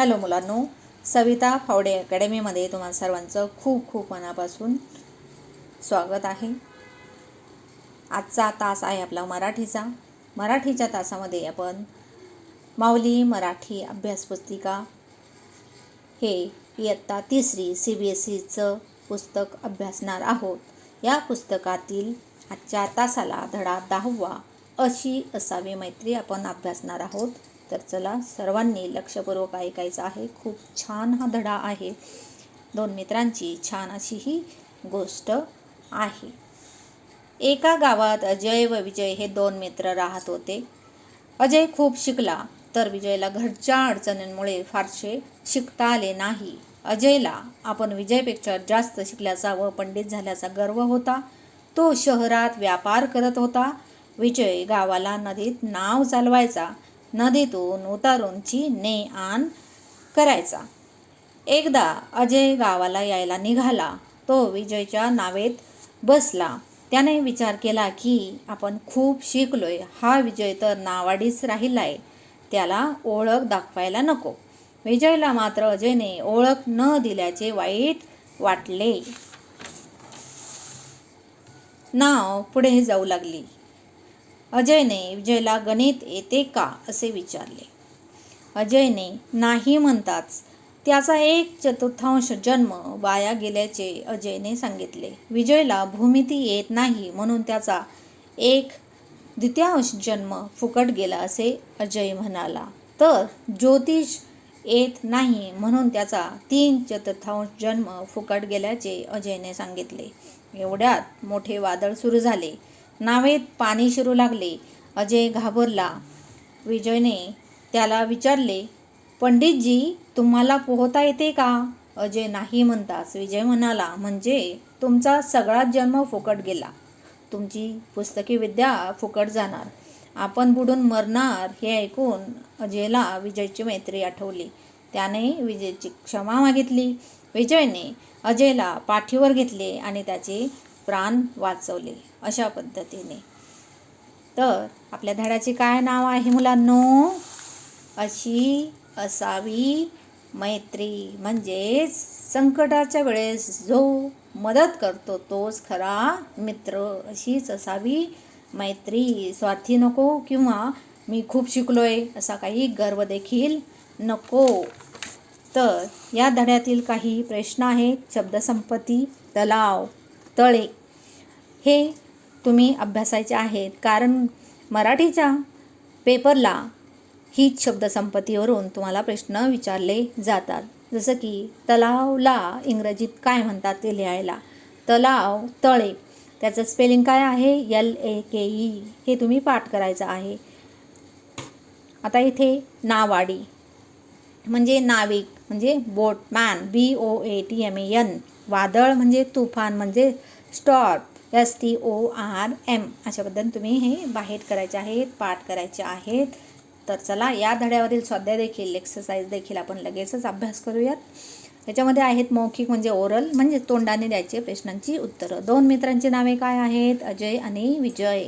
Hello मुलांनो सविता फावडे अकॅडमीमध्ये तुम्हा सर्वांचं खूप खूप मनापासून स्वागत आहे. आजचा तास आहे आपला मराठीचा. मराठीच्या तासामध्ये आपण माऊली मराठी अभ्यास पुस्तिका हे इयत्ता तिसरी सी बी एस सीचं पुस्तक अभ्यासणार आहोत. या पुस्तकातील आजच्या तासाला धडा दहावा अशी असावी मैत्री आपण अभ्यासणार आहोत. तर चला सर्वांनी लक्षपूर्वक ऐकायचं आहे. खूप छान हा धडा आहे. दोन मित्रांची छान अशी ही गोष्ट आहे. एका गावात अजय व विजय हे दोन मित्र राहत होते. अजय खूप शिकला तर विजयला घरच्या अडचणींमुळे फारसे शिकता आले नाही. अजयला आपण विजयपेक्षा जास्त शिकल्याचा व पंडित झाल्याचा गर्व होता. तो शहरात व्यापार करत होता. विजय गावाला नदीत नाव चालवायचा. नदीतून उतारूनची ने आण करायचा. एकदा अजय गावाला यायला निघाला तो विजयच्या नावेत बसला. त्याने विचार केला की आपण खूप शिकलोय हा विजय तर नावाडीच राहिलाय त्याला ओळख दाखवायला नको. विजयला मात्र अजयने ओळख न दिल्याचे वाईट वाटले. नाव पुढे जाऊ लागली. अजयने विजयला गणित येते का असे विचारले. अजयने नाही म्हणताच त्याचा एक चतुर्थांश जन्म वाया गेल्याचे अजयने सांगितले. विजयला भूमिती येत नाही म्हणून त्याचा एक द्वितीयांश जन्म फुकट गेला असे अजय म्हणाला. तर ज्योतिष येत नाही म्हणून त्याचा तीन चतुर्थांश जन्म फुकट गेल्याचे अजयने सांगितले. एवढ्यात मोठे वादळ सुरू झाले. नावेत पाणी शिरू लागले. अजय घाबरला. विजयने त्याला विचारले पंडितजी तुम्हाला पोहता येते का? अजय नाही म्हणताच विजय म्हणाला म्हणजे तुमचा सगळा जन्म फुकट गेला. तुमची पुस्तकी विद्या फुकट जाणार. आपण बुडून मरणार हे ऐकून अजयला विजयची मैत्री आठवली. त्याने विजयची क्षमा मागितली. विजयने अजयला पाठीवर घेतले आणि त्याचे प्राण वाचवले अशा पद्धतीने. तर आपल्या धड्याचे काय नाव आहे मुलांनो? अशी असावी मैत्री. म्हणजेच संकटाच्या वेळेस जो मदत करतो तोच खरा मित्र. अशीच असावी मैत्री. स्वार्थी नको किंवा मी खूप शिकलोय असा काही गर्व देखील नको. तर या धड्यातील काही प्रश्न आहेत. शब्दसंपत्ती तलाव. तळे. हे तुम्ही अभ्यासायचे आहेत. कारण मराठीच्या पेपरला हीच शब्दसंपत्तीवरून तुम्हाला प्रश्न विचारले जातात. जसं की तलावला इंग्रजीत काय म्हणतात ते लिहायला? तलाव तळे. त्याचं स्पेलिंग काय आहे? L A K E. हे तुम्ही पाठ करायचं आहे. आता इथे नावाडी. म्हणजे नाविक. म्हणजे boatman B O A T M A N वादळ म्हणजे तुफान म्हणजे storm S T O R M अशा पद्धतीने तुम्ही हे बाहेर करायचे आहेत पाठ करायचे आहेत. तर चला या धड्यावरील स्वाध्याय देखील एक्सरसाइज देखील आपण लगेचच अभ्यास करूयात. त्याच्यामध्ये आहेत मौखिक म्हणजे ओरल म्हणजे तोंडाने द्यायचे प्रश्नांची उत्तरं. दोन मित्रांची नावे काय आहेत? अजय आणि विजय.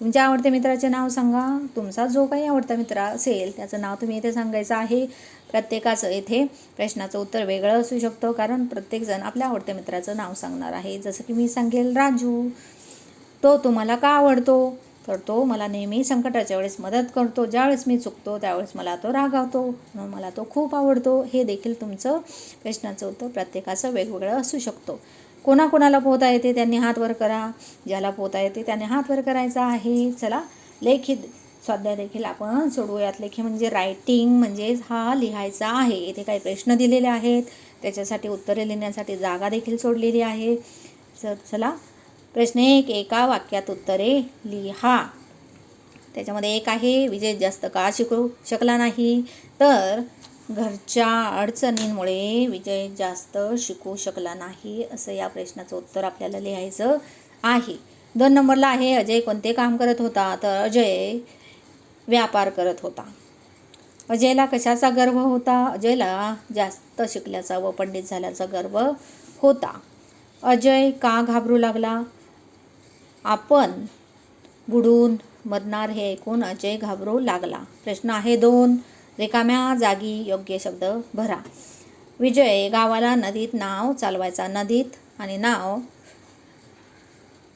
तुमच्या आवडत्या मित्राचे नाव सांगा. तुमचा जो काही आवडता मित्र असेल त्याचं नाव तुम्ही इथे सांगायचं आहे. प्रत्येकाचं इथे प्रश्नाचं उत्तर वेगळं असू शकतं कारण प्रत्येकजण आपल्या आवडत्या मित्राचं नाव सांगणार आहे. जसं की मी सांगेल राजू तो तुम्हाला का आवडतो? तर तो मला नेहमी संकटाच्या वेळेस मदत करतो. ज्यावेळेस मी चुकतो त्यावेळेस मला तो रागावतो. म्हणून मला तो खूप आवडतो. हे देखील तुमचं प्रश्नाचं उत्तर प्रत्येकाचं वेगवेगळं असू शकतो. कोणाकोणाला पोहता येते त्यांनी हात वर करा. ज्याला पोहता येते त्याने हात वर करायचा आहे. चला लेखित स्वाध्याय देखील आपण सोडवूयात. लेखी म्हणजे रायटिंग म्हणजेच हा लिहायचा आहे. इथे काही प्रश्न दिलेले आहेत. त्याच्यासाठी उत्तरे लिहिण्यासाठी जागा देखील सोडलेली आहे. तर चला. प्रश्न एक एका वाक्यात उत्तरे लिहा. त्याच्यामध्ये एक आहे विजय जास्त का शिकू शकला नाही. तर घरच्या अडचणींमुळे विजय जास्त शिकू शकला नाही. असं या प्रश्नाचं उत्तर आपल्याला लिहायचं आहे. दोन नंबरला आहे अजय कोणते काम करत होता? तर अजय व्यापार करत होता. अजयला कशाचा गर्व होता? अजयला जास्त शिकल्याचा व पंडित झाल्याचा गर्व होता. अजय का घाबरू लागला? आपण बुडून मरणार हे ऐकून अजय घाबरू लागला. प्रश्न आहे दोन. रिकाम्या जागी योग्य शब्द भरा. विजय गावाला नदीत नाव चालवायचा. नदीत आणि नाव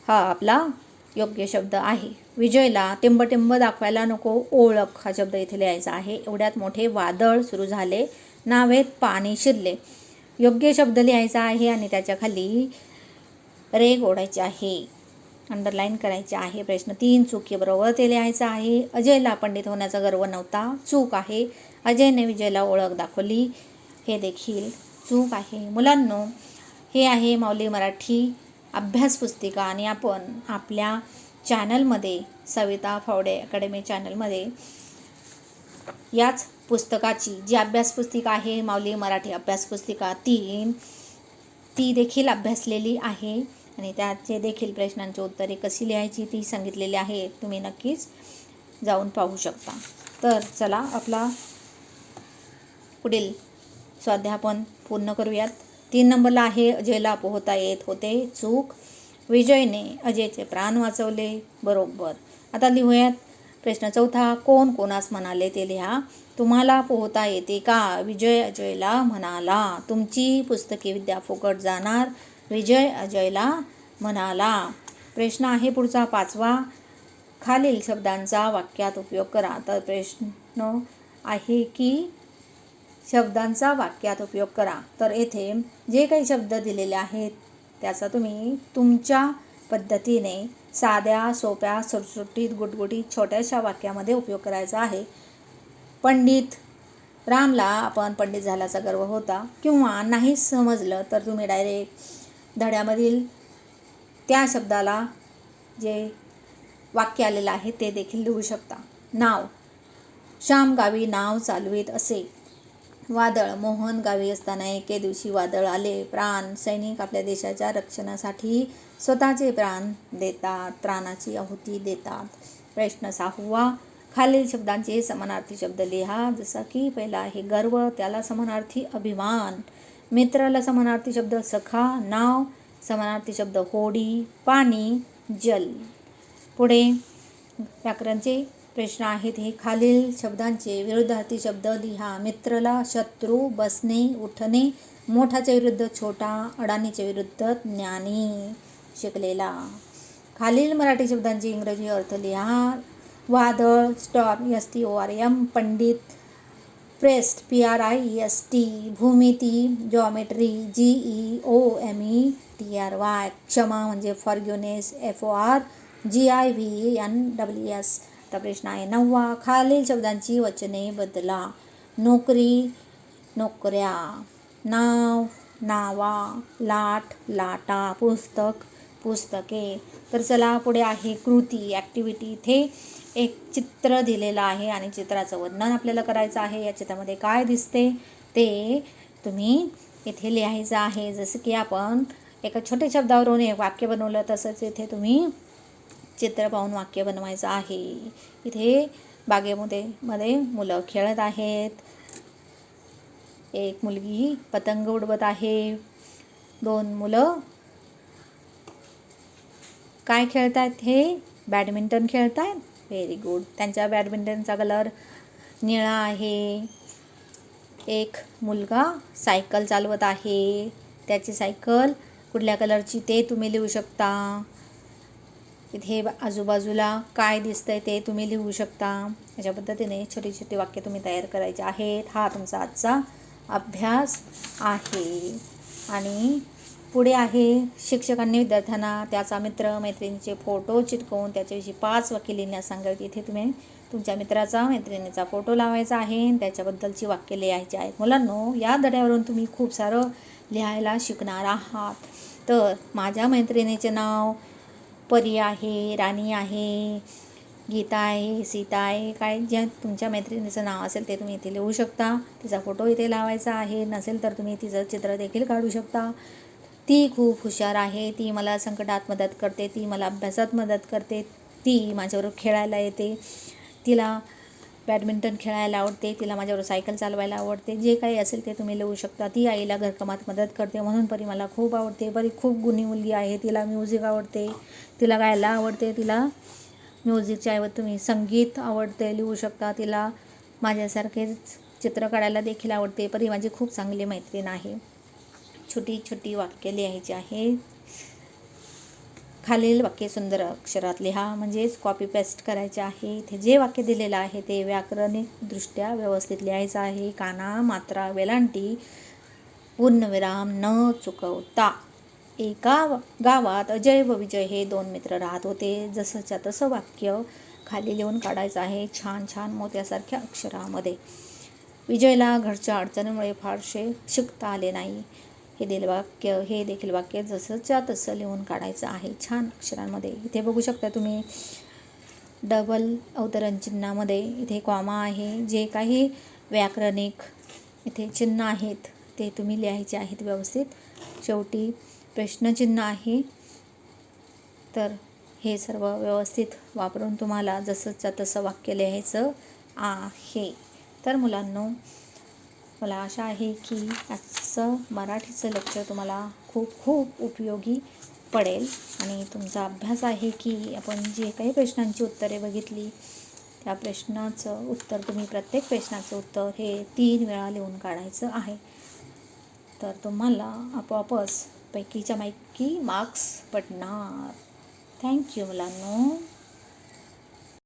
हा आपला योग्य शब्द आहे. विजयला टिंबटिंब दाखवायला नको ओळख हा शब्द इथे लिहायचा आहे. एवढ्यात मोठे वादळ सुरू झाले. नावेत पाणी शिरले. योग्य शब्द लिहायचा आहे आणि त्याच्याखाली रेग ओढायचे आहे. अंडरलाईन करायचे आहे. प्रश्न तीन चुकीबरोबर बरोबर ते लिहायचं आहे. अजयला पंडित होण्याचा गर्व नव्हता. चूक आहे. अजयने विजयला ओळख दाखवली. हे देखील चूक आहे. मुलांनो हे आहे माऊली मराठी अभ्यास पुस्तिका आणि आपण आपल्या चॅनलमध्ये सविता फावडे अकॅडमी चॅनलमध्ये याच पुस्तकाची जी अभ्यास पुस्तिका आहे माऊली मराठी अभ्यास पुस्तिका ती ती देखील अभ्यासलेली आहे. आणि त्याचे देखील प्रश्नांची उत्तरे कशी लिहायची ती सांगितलेली आहे. तुम्ही नक्कीच जाऊन पाहू शकता. तर चला आपला पुढील स्वाध्याय आपण पूर्ण करूयात. तीन नंबरला आहे अजयला पोहता येत होते. चूक. विजयने अजयचे प्राण वाचवले. बरोबर. आता लिहूयात. प्रश्न चौथा कोण कोणास म्हणाले ते लिहा. तुम्हाला पोहता येते का? विजय अजयला म्हणाला. तुमची पुस्तके विद्या फुकट जाणार. विजय अजयला म्हणाला. प्रश्न आहे पुढचा पाचवा. खालील शब्दांचा वाक्यात उपयोग करा. तर प्रश्न आहे की शब्दांचा वाक्यात उपयोग करा. तर येथे जे काही शब्द दिलेले आहेत त्याचा तुम्ही तुमच्या पद्धतीने साध्या सोप्या सुटसुटीत गुटगुटीत छोट्याशा वाक्यामध्ये उपयोग करायचा आहे. पंडित रामला आपण पंडित झाल्याचा गर्व होता किंवा नाही समजलं तर तुम्ही डायरेक्ट धड्यामधील त्या शब्दाला जे वाक्य आलेलं आहे ते देखील लिहू शकता. नाव. श्याम गावी नाव चालवीत असे. वादळ. मोहन गावी असताना एके दिवशी वादळ आले. प्राण सैनिक आपल्या देशाच्या रक्षणासाठी स्वतःचे प्राण देतात प्राणाची आहुती देतात. प्रश्न सहावा खालील शब्दांचे समानार्थी शब्द लिहा. जसा की पहिला आहे गर्व त्याला समानार्थी अभिमान. मित्राला समानार्थी शब्द सखा नाव समानार्थी शब्द होडी पाणी जल. पुढे व्याकरणचे प्रश्न आहेत. हे खालील शब्दांचे विरुद्धार्थी शब्द लिहा. मित्रला शत्रू बसणे उठणे मोठाच्या विरुद्ध छोटा अडाणीच्या विरुद्ध ज्ञानी शिकलेला. खालील मराठी शब्दांचे इंग्रजी अर्थ लिहा. वादळ storm S T O R M Pandit priest P R I S T भूमिती geometry G E O M E T R Y क्षमा म्हणजे forgiveness F O R G I V N W S. आता प्रश्न आहे. नववा खालील शब्दांची वचने बदला. नोकरी नोकऱ्या. नाव नावा लाट लाटा पुस्तक पुस्तके. तर चला पुढे आहे कृती ॲक्टिव्हिटी इथे एक चित्र दिलेलं आहे आणि चित्राचं वर्णन आपल्याला करायचं आहे. या चित्रामध्ये काय दिसते? ते तुम्ही इथे लिहायचं आहे. जसं की आपण एका छोट्या शब्दावरून एक वाक्य बनवलं तसंच इथे तुम्ही चित्र पाहून वाक्य बनवायचं आहे. इथे बागेमध्ये मध्ये मुलं खेळत आहेत. एक मुलगी पतंग उडवत आहे. दोन मुलं काय खेळत आहेत हे? बॅडमिंटन खेळत आहेत व्हेरी गुड त्यांच्या बॅडमिंटनचा कलर निळा आहे. एक मुलगा सायकल चालवत आहे. त्याची सायकल कुठल्या कलरची ते तुम्ही लिहू शकता. इथे आजूबाजूला काय दिसतंय ते तुम्ही लिहू शकता. अशा पद्धतीने छोटी छोटी वाक्य तुम्ही तयार करायचे आहेत. हा तुमचा आजचा अभ्यास आहे. आणि पुढे आहे शिक्षकांनी विद्यार्थ्यांना त्याचा मित्र मैत्रिणीचे फोटो चिटकवून त्याच्याविषयी पाच वाक्य लिहिण्यास सांगायचे. इथे तुम्ही तुमच्या मित्राचा मैत्रिणीचा फोटो लावायचा आहे आणि त्याच्याबद्दलची वाक्य लिहायची आहेत. मुलांनो या धड्यावरून तुम्ही खूप सारं लिहायला शिकणार आहात. तर माझ्या मैत्रिणीचे नाव परी आहे राणी आहे गीता आहे सीता आहे काय ज्या तुमच्या मैत्रिणीचं नाव असेल ते तुम्ही इथे लिहू शकता. तिचा फोटो इथे लावायचा आहे. नसेल तर तुम्ही तिचं चित्र देखील काढू शकता. ती खूप हुशार आहे. ती मला संकटात मदत करते. ती मला अभ्यासात मदत करते. ती माझ्याबरोबर खेळायला येते. तिला बॅडमिंटन खेळायला आवडते तिला माझ्याबरोबर सायकल चालवायला आवडते जे काही असेल ते तुम्ही लिहू शकता. ती आईला घरकामात मदत करते म्हणून परी मला खूप आवडते. परी खूप गुणी मुलगी आहे तिला म्युझिक आवडते तिला गायला आवडते तिला म्युझिकच्या ऐवजी तुम्ही संगीत आवडते लिहू शकता. तिला माझ्यासारखेच चित्र काढायला देखील आवडते. पण ही माझी खूप चांगली मैत्रीण आहे. छोटी छोटी वाक्य लिहायची आहे. खालील वाक्य सुंदर अक्षरात लिहा. म्हणजेच कॉपी पेस्ट करायचे आहे. इथे जे वाक्य दिलेलं आहे ते व्याकरणिकदृष्ट्या व्यवस्थित लिहायचं आहे. काना मात्रा वेलांटी पूर्णविराम न चुकवता. एका गावात अजय व विजय हे दोन मित्र राहत होते. जसंच्या तसं वाक्य खाली लिहून काढायचं आहे. छान छान मोत्यासारख्या अक्षरामध्ये. विजयला घरच्या अडचणीमुळे फारसे शिकता आले नाही. हे दिलं वाक्य हे देखील वाक्य जसंच्या तसं लिहून काढायचं आहे. छान अक्षरांमध्ये. इथे बघू शकता तुम्ही डबल अवतरण चिन्हामध्ये इथे कॉमा आहे. जे काही व्याकरणिक इथे चिन्ह आहेत ते तुम्ही लिहायचे आहेत व्यवस्थित. शेवटी प्रश्नचिन्ह आहे. तर हे सर्व व्यवस्थित वापरून तुम्हाला जसंच्या तसं वाक्य लिहायचं आहे. तर मुलांनो मला आशा आहे की आजचं मराठीचं लेक्चर तुम्हाला खूप खूप उपयोगी पडेल. आणि तुमचा अभ्यास आहे की आपण जे काही प्रश्नांची उत्तरे बघितली त्या प्रश्नाचं उत्तर तुम्ही प्रत्येक प्रश्नाचं उत्तर हे तीन वेळा लिहून काढायचं आहे. तर तुम्हाला आपोआपच पैकीच्या पैकी मार्क्स पडणार. थँक्यू मुलांनो.